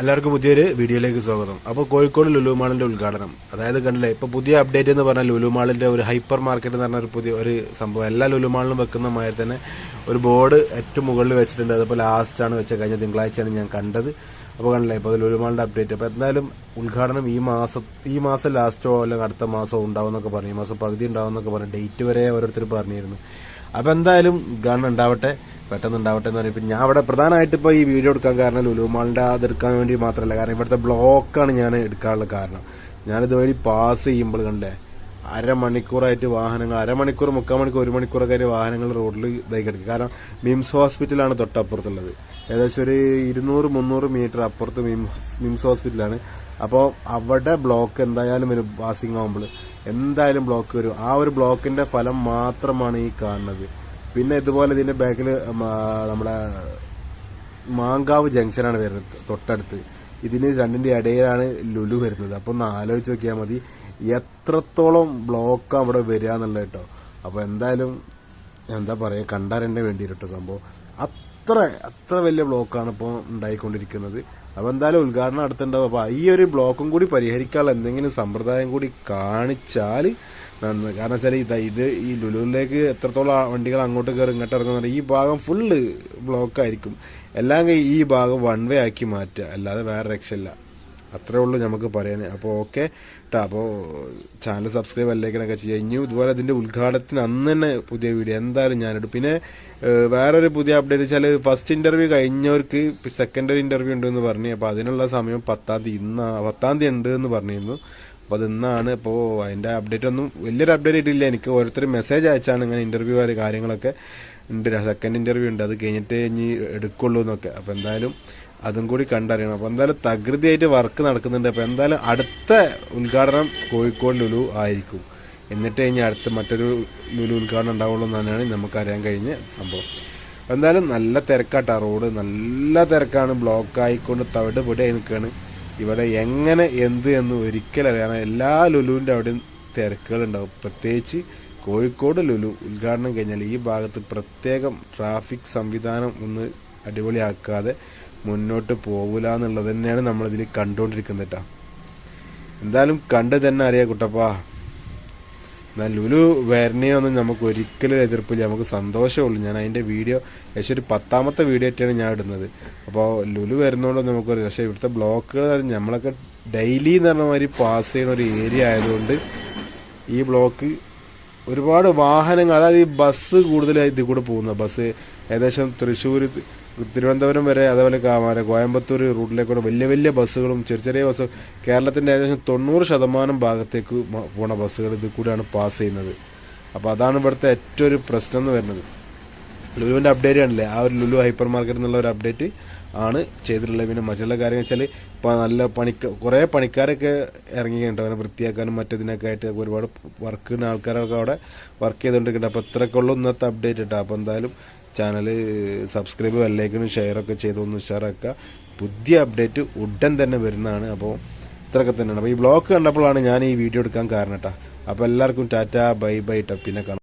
എല്ലാവർക്കും പുതിയൊരു വീഡിയോയിലേക്ക് സ്വാഗതം. അപ്പോൾ കോഴിക്കോട് ലുലു മാളിന്റെ ഉദ്ഘാടനം. അതായത് കണ്ടില്ലേ ഇപ്പോൾ പുതിയ അപ്ഡേറ്റ് എന്ന് പറഞ്ഞാൽ ലുലു മാളിന്റെ ഒരു ഹൈപ്പർ മാർക്കറ്റ് എന്ന് പറഞ്ഞ ഒരു പുതിയ ഒരു സംഭവം. എല്ലാ ലുലു മാളിലും വെക്കുന്ന മാതിരി തന്നെ ഒരു ബോർഡ് ഏറ്റവും മുകളിൽ വെച്ചിട്ടുണ്ട്. അതിപ്പോൾ ലാസ്റ്റ് ആണ് വെച്ച കഴിഞ്ഞ തിങ്കളാഴ്ചയാണ് ഞാൻ കണ്ടത്. അപ്പോൾ കണ്ടില്ലേ ഇപ്പോൾ ലുലു മാളിന്റെ അപ്ഡേറ്റ് അപ്പോൾ എന്തായാലും ഉദ്ഘാടനം ഈ മാസം ഈ മാസം ലാസ്റ്റോ അല്ലെങ്കിൽ അടുത്ത മാസമോ ഉണ്ടാവും എന്നൊക്കെ പറഞ്ഞു. ഈ മാസം പകുതി ഉണ്ടാവും എന്നൊക്കെ പറഞ്ഞു. ഡേറ്റ് വരെ ഓരോരുത്തർ പറഞ്ഞിരുന്നു. അപ്പോൾ എന്തായാലും ഉദ്ഘാടനം ഉണ്ടാവട്ടെ. പെട്ടെന്ന് ഉണ്ടാവട്ടെ എന്ന് പറയുമ്പോൾ ഞാൻ അവിടെ പ്രധാനമായിട്ട് ഇപ്പോൾ ഈ വീഡിയോ എടുക്കാൻ കാരണം ലുലുമാളിന്റെ അത് എടുക്കാൻ വേണ്ടി മാത്രമല്ല. കാരണം ഇവിടുത്തെ ബ്ലോക്കാണ് ഞാൻ എടുക്കാനുള്ള കാരണം. ഞാനിത് വഴി പാസ് ചെയ്യുമ്പോൾ കണ്ടേ അരമണിക്കൂറായിട്ട് വാഹനങ്ങൾ അരമണിക്കൂർ മുക്കാൽ മണിക്കൂർ ഒരു മണിക്കൂറൊക്കെ ആയിട്ട് വാഹനങ്ങൾ റോഡിൽ ഇതായി കിടക്കും. കാരണം മിംസ് ഹോസ്പിറ്റലാണ് തൊട്ടപ്പുറത്തുള്ളത്. ഏകദേശം ഒരു ഇരുന്നൂറ് മുന്നൂറ് മീറ്റർ അപ്പുറത്ത് മിംസ് മിംസ് ഹോസ്പിറ്റലാണ്. അപ്പോൾ അവിടെ ബ്ലോക്ക് എന്തായാലും വരും പാസിംഗ് ആകുമ്പോൾ എന്തായാലും ബ്ലോക്ക് വരും. ആ ഒരു ബ്ലോക്കിന്റെ ഫലം മാത്രമാണ് ഈ കാണുന്നത്. പിന്നെ ഇതുപോലെ ഇതിന്റെ ബാക്കിൽ നമ്മുടെ മാങ്കാവ് ജംഗ്ഷനാണ് വരുന്നത് തൊട്ടടുത്ത്. ഇതിന് രണ്ടിന്റെ ഇടയിലാണ് ലുലു വരുന്നത്. അപ്പോൾ ഒന്ന് ആലോചിച്ച് നോക്കിയാൽ മതി എത്രത്തോളം ബ്ലോക്ക് അവിടെ വരിക എന്നുള്ളത് കേട്ടോ. അപ്പോൾ എന്തായാലും എന്താ പറയുക കണ്ടാരെന്നെ വേണ്ടി കേട്ടോ സംഭവം. അത്ര അത്ര വലിയ ബ്ലോക്കാണ് ഇപ്പോൾ ഉണ്ടായിക്കൊണ്ടിരിക്കുന്നത്. അപ്പോൾ എന്തായാലും ഉദ്ഘാടനം അടുത്തുണ്ടാവും അപ്പോൾ ഈ ഒരു ബ്ലോക്കും കൂടി പരിഹരിക്കാനുള്ള എന്തെങ്കിലും സമ്പ്രദായം കൂടി കാണിച്ചാൽ നന്ന്. കാരണം വെച്ചാൽ ഇത് ഇത് ഈ ലുലുവിലേക്ക് എത്രത്തോളം വണ്ടികൾ അങ്ങോട്ട് കയറി ഇങ്ങോട്ട് ഇറങ്ങുന്നുണ്ട് ഈ ഭാഗം ഫുള്ള് ബ്ലോക്ക് ആയിരിക്കും. എല്ലാം ഈ ഭാഗം വൺ വേ ആക്കി മാറ്റുക. അല്ലാതെ വേറെ രക്ഷയില്ല. അത്രേ ഉള്ളൂ നമുക്ക് പറയാൻ അപ്പോൾ ഓക്കെ കേട്ടോ അപ്പോൾ ചാനൽ സബ്സ്ക്രൈബ് അല്ലേക്കണൊക്കെ ചെയ്യുക ഇനിയും ഇതുപോലെ അതിന്റെ ഉദ്ഘാടനത്തിന് അന്ന് തന്നെ പുതിയ വീഡിയോ എന്തായാലും ഞാനിടും. പിന്നെ വേറൊരു പുതിയ അപ്ഡേറ്റ് വെച്ചാൽ ഫസ്റ്റ് ഇന്റർവ്യൂ കഴിഞ്ഞവർക്ക് സെക്കൻഡറി ഇന്റർവ്യൂ ഉണ്ടെന്ന് പറഞ്ഞു. അപ്പോൾ അതിനുള്ള സമയം പത്താം തീയതി ഇന്ന് പത്താം തീയതി ഉണ്ട് എന്ന് പറഞ്ഞിരുന്നു. അപ്പോൾ ഇന്നാണ്. ഇപ്പോൾ അതിന്റെ അപ്ഡേറ്റ് ഒന്നും വലിയൊരു അപ്ഡേറ്റ് ഇട്ടില്ല എനിക്ക് ഓരോരുത്തർ മെസ്സേജ് അയച്ചാണ് ഇങ്ങനെ ഇന്റർവ്യൂ കാര്യങ്ങളൊക്കെ. ഉണ്ട് സെക്കൻഡ് ഇന്റർവ്യൂ ഉണ്ട്. അത് കഴിഞ്ഞിട്ട് ഇനി എടുക്കുള്ളൂ എന്നൊക്കെ. അപ്പോൾ എന്തായാലും അതും കൂടി കണ്ടറിയണം. അപ്പോൾ എന്തായാലും തകൃതിയായിട്ട് വർക്ക് നടക്കുന്നുണ്ട്. അപ്പോൾ എന്തായാലും അടുത്ത ഉദ്ഘാടനം കോഴിക്കോട് ലുലു ആയിരിക്കും. എന്നിട്ട് കഴിഞ്ഞ് അടുത്ത മറ്റൊരു ലുലു ഉദ്ഘാടനം ഉണ്ടാവുള്ളൂ എന്നാണ് നമുക്കറിയാൻ കഴിഞ്ഞ സംഭവം. എന്തായാലും നല്ല തിരക്കാട്ടാ റോഡ്. നല്ല തിരക്കാണ്. ബ്ലോക്ക് ആയിക്കൊണ്ട് തവിട് പൊടിയായി നിൽക്കുകയാണ് ഇവിടെ എങ്ങനെ എന്ത് എന്ന് ഒരിക്കലും അറിയാം കാരണം എല്ലാ ലുലുവിന്റെ അവിടെയും തിരക്കുകളുണ്ടാവും. പ്രത്യേകിച്ച് കോഴിക്കോട് ലുലു ഉദ്ഘാടനം കഴിഞ്ഞാൽ ഈ ഭാഗത്ത് പ്രത്യേകം ട്രാഫിക് സംവിധാനം ഒന്ന് അടിപൊളിയാക്കാതെ മുന്നോട്ട് പോകില്ല എന്നുള്ളത് തന്നെയാണ് നമ്മളിതിൽ കണ്ടുകൊണ്ടിരിക്കുന്നത് കേട്ടോ. എന്തായാലും കണ്ട് തന്നെ അറിയാം കുട്ടപ്പാ. എന്നാൽ ലുലു വരണേയൊന്നും നമുക്ക് ഒരിക്കലും എതിർപ്പില്ല. നമുക്ക് സന്തോഷമുള്ളൂ ഞാൻ അതിന്റെ വീഡിയോ ഏകദേശം ഒരു പത്താമത്തെ വീഡിയോ ആയിട്ടാണ് ഞാൻ ഇടുന്നത്. അപ്പോൾ ലുലു വരുന്നതുകൊണ്ട് നമുക്ക് പക്ഷേ ഇവിടുത്തെ ബ്ലോക്കുകൾ നമ്മളൊക്കെ ഡെയിലി എന്ന് പറഞ്ഞ മാതിരി പാസ് ചെയ്യുന്ന ഒരു ഏരിയ ആയതുകൊണ്ട് ഈ ബ്ലോക്ക് ഒരുപാട് വാഹനങ്ങൾ അതായത് ഈ ബസ് കൂടുതലായി ഇതിൽ കൂടെ പോകുന്ന ബസ് ഏകദേശം തൃശ്ശൂർ തിരുവനന്തപുരം വരെ അതേപോലെ കാമാര കോയമ്പത്തൂർ റൂട്ടിലേക്കൂടെ വലിയ വലിയ ബസ്സുകളും ചെറിയ ചെറിയ ബസ് കേരളത്തിന്റെ ഏകദേശം തൊണ്ണൂറ് ശതമാനം ഭാഗത്തേക്ക് പോണ ബസ്സുകൾ ഇതിൽ കൂടിയാണ് പാസ് ചെയ്യുന്നത്. അപ്പോൾ അതാണ് ഇവിടുത്തെ ഏറ്റവും ഒരു പ്രശ്നം എന്ന് വരുന്നത്. ലുലുവിന്റെ അപ്ഡേറ്റ് ആണല്ലേ ആ ഒരു ലുലു ഹൈപ്പർ മാർക്കറ്റ് എന്നുള്ള ഒരു അപ്ഡേറ്റ് ആണ് ചെയ്തിട്ടുള്ളത്. പിന്നെ മറ്റുള്ള കാര്യം വെച്ചാൽ ഇപ്പോൾ നല്ല പണിക്ക കുറേ പണിക്കാരൊക്കെ ഇറങ്ങിയിട്ടുണ്ട്. അവനെ വൃത്തിയാക്കാനും മറ്റതിനൊക്കെ ആയിട്ട് ഒരുപാട് വർക്ക് ചെയ്യുന്ന ആൾക്കാരൊക്കെ അവിടെ വർക്ക് ചെയ്തുകൊണ്ടിരിക്കുന്നുണ്ട്. അപ്പോൾ ഇത്രയൊക്കെ ഉള്ളൂ ഇന്നത്തെ അപ്ഡേറ്റ് കേട്ടോ. അപ്പോൾ എന്തായാലും ചാനൽ സബ്സ്ക്രൈബ് വല്ലേക്കിനും ഷെയറൊക്കെ ചെയ്തൊന്ന് ഉഷാറാക്കുക. പുതിയ അപ്ഡേറ്റ് ഉടൻ തന്നെ വരുന്നതാണ്. അപ്പോൾ ഇത്രയൊക്കെ തന്നെയാണ്. അപ്പോൾ ഈ ബ്ലോക്ക് കണ്ടപ്പോഴാണ് ഞാൻ ഈ വീഡിയോ എടുക്കാൻ കാരണം കേട്ടോ അപ്പോൾ എല്ലാവർക്കും ടാറ്റ ബൈ ബൈ ട്ടോ. പിന്നെ കാണാം.